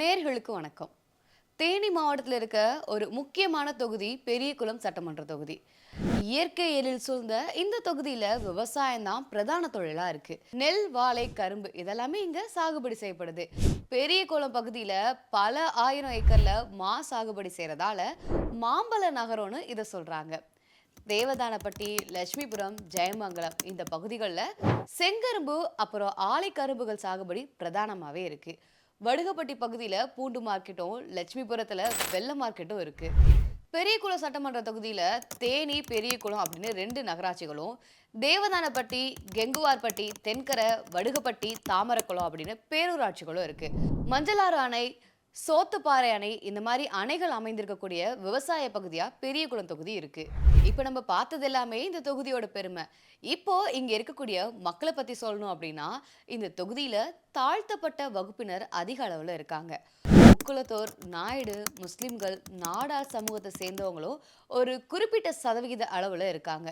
நேர்களுக்கு வணக்கம். தேனி மாவட்டத்தில் இருக்க ஒரு முக்கியமான தொகுதி பெரியகுளம் சட்டமன்ற தொகுதி. இயற்கை எழில் சூழ்ந்த இந்த தொகுதியில விவசாயம் தான் பிரதான தொழிலா இருக்கு. நெல் வாழை கரும்பு இதெல்லாமே இங்க சாகுபடி செய்யப்படுது. பெரியகுளம் பகுதியில பல ஆயிரம் ஏக்கர்ல மா சாகுபடி செய்யறதால மாம்பழ நகரம்னு இதை சொல்றாங்க. தேவதானப்பட்டி லட்சுமிபுரம் ஜெயமங்கலம் இந்த பகுதிகளில் செங்கரும்பு அப்புறம் ஆலை கரும்புகள் சாகுபடி பிரதானமாகவே இருக்குது வடுகப்பட்டி பகுதியில் பூண்டு மார்க்கெட்டும் லட்சுமிபுரத்தில் வெள்ளை மார்க்கெட்டும் இருக்கு. பெரியகுளம் சட்டமன்ற தொகுதியில் தேனி பெரியகுளம் அப்படின்னு ரெண்டு நகராட்சிகளும் தேவதானப்பட்டி கெங்குவார்பட்டி தென்கரை வடுகப்பட்டி தாமரக்குளம் அப்படின்னு பேரூராட்சிகளும் இருக்குது மஞ்சளாறு அணை சோத்துப்பாறை அணை இந்த மாதிரி அணைகள் அமைந்திருக்கக்கூடிய விவசாய பகுதியா? பெரியகுளம் தொகுதி இருக்கு. இப்போ நம்ம பார்த்தது எல்லாமே இந்த தொகுதியோட பெருமை. இப்போ இங்க இருக்கக்கூடிய மக்களை பத்தி சொல்லணும் அப்படின்னா இந்த தொகுதியில தாழ்த்தப்பட்ட வகுப்பினர் அதிக அளவில் இருக்காங்க. முக்குலத்தோர் நாயுடு முஸ்லிம்கள் நாடார் சமூகத்தை சேர்ந்தவங்களும் ஒரு குறிப்பிட்ட சதவிகித அளவில் இருக்காங்க.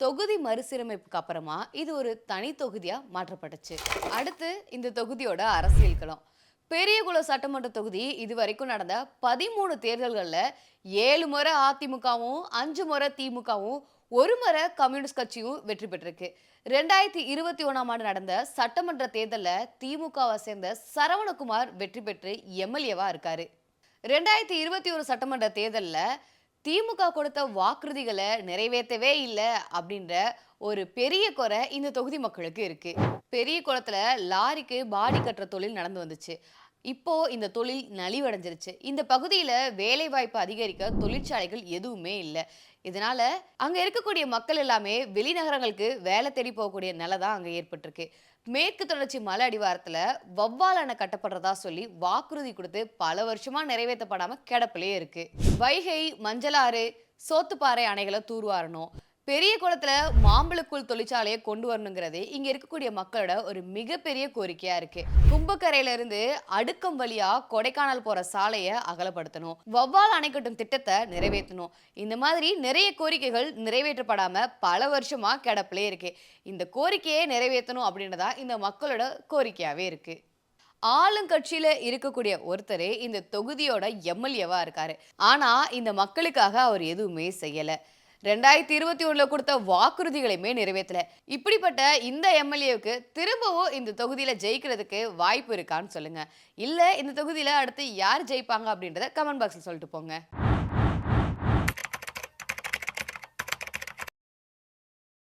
தொகுதி மறுசீரமைப்புக்கு அப்புறமா இது ஒரு தனி தொகுதியாக மாற்றப்பட்டுச்சு. அடுத்து இந்த தொகுதியோட அரசியல் களம். பெரியகுளம் சட்டமன்ற தொகுதி இது வரைக்கும் நடந்த பதிமூணு தேர்தல்களில் ஏழு முறை அதிமுகவும் அஞ்சு முறை திமுகவும் ஒரு முறை கம்யூனிஸ்ட் கட்சியும் வெற்றி பெற்றிருக்கு. ரெண்டாயிரத்தி இருபத்தி ஒன்றாம் ஆண்டு நடந்த சட்டமன்ற தேர்தலில் திமுகவை சேர்ந்த சரவணகுமார் வெற்றி பெற்று எம்எல்ஏவாக இருக்காரு. ரெண்டாயிரத்தி இருபத்தி ஒரு சட்டமன்ற தேர்தலில் திமுக கொடுத்த வாக்குறுதிகளை நிறைவேற்றவே இல்லை அப்படின்ற ஒரு பெரிய குறை இந்த தொகுதி மக்களுக்கு இருக்கு. பெரிய குளத்துல லாரிக்கு பாடி கட்டுற தொழில் நடந்து வந்துச்சு. இப்போ இந்த தொழில் நலிவடைஞ்சிருச்சு. இந்த பகுதியில வேலை வாய்ப்பு அதிகரிக்க தொழிற்சாலைகள் எதுவுமே இல்லை. இதனால அங்க இருக்கக்கூடிய மக்கள் எல்லாமே வெளிநகரங்களுக்கு வேலை தேடி போகக்கூடிய நிலை தான் அங்க ஏற்பட்டிருக்கு. மேற்கு தொடர்ச்சி மலை அடிவாரத்துல வவ்வால் அணை கட்டப்படுறதா சொல்லி வாக்குறுதி கொடுத்து பல வருஷமா நிறைவேற்றப்படாம கிடப்பிலே இருக்கு. வைகை மஞ்சளாறு சோத்துப்பாறை அணைகளை தூர்வாரணும். பெரிய குளத்துல மாம்பழக்கூழ் தொழிற்சாலையை கொண்டு வரணுங்கிறது இங்க இருக்கக்கூடிய மக்களோட ஒரு மிகப்பெரிய கோரிக்கையா இருக்கு. கும்பக்கரையில இருந்து அடுக்கம் வழியா கொடைக்கானல் போற சாலையை அகலப்படுத்தணும். வவ்வால் அணைக்கட்டும் திட்டத்தை நிறைவேற்றணும். இந்த மாதிரி நிறைய கோரிக்கைகள் நிறைவேற்றப்படாம பல வருஷமா கிடப்பிலே இருக்கு. இந்த கோரிக்கையை நிறைவேற்றணும் அப்படின்றதா இந்த மக்களோட கோரிக்கையாவே இருக்கு. ஆளுங்கட்சியில இருக்கக்கூடிய ஒருத்தர் இந்த தொகுதியோட எம்எல்ஏவா இருக்காரு. ஆனா இந்த மக்களுக்காக அவர் எதுவுமே செய்யலை. ரெண்டாயிரத்தி இருபத்தி ஒன்றில் கொடுத்த வாக்குறுதிகளையுமே நிறைவேற்றல இப்படிப்பட்ட இந்த எம்எல்ஏவுக்கு திரும்பவும் இந்த தொகுதியில் ஜெயிக்கிறதுக்கு வாய்ப்பு இருக்கான்னு சொல்லுங்கள் இல்லை இந்த தொகுதியில் அடுத்து யார் ஜெயிப்பாங்க அப்படின்றத கமெண்ட் பாக்ஸில் சொல்லிட்டு போங்க.